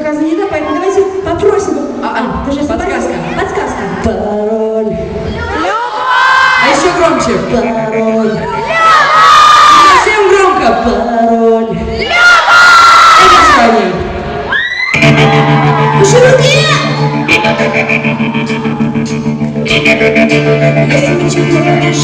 показано, поэтому давайте попросим. А, а, подожди, подсказка. Подсказка. Пароль. Любовь! А еще громче. Пароль. Любовь! Совсем громко. Пароль. Любовь! Это название. Широке! Если ничего не знаешь,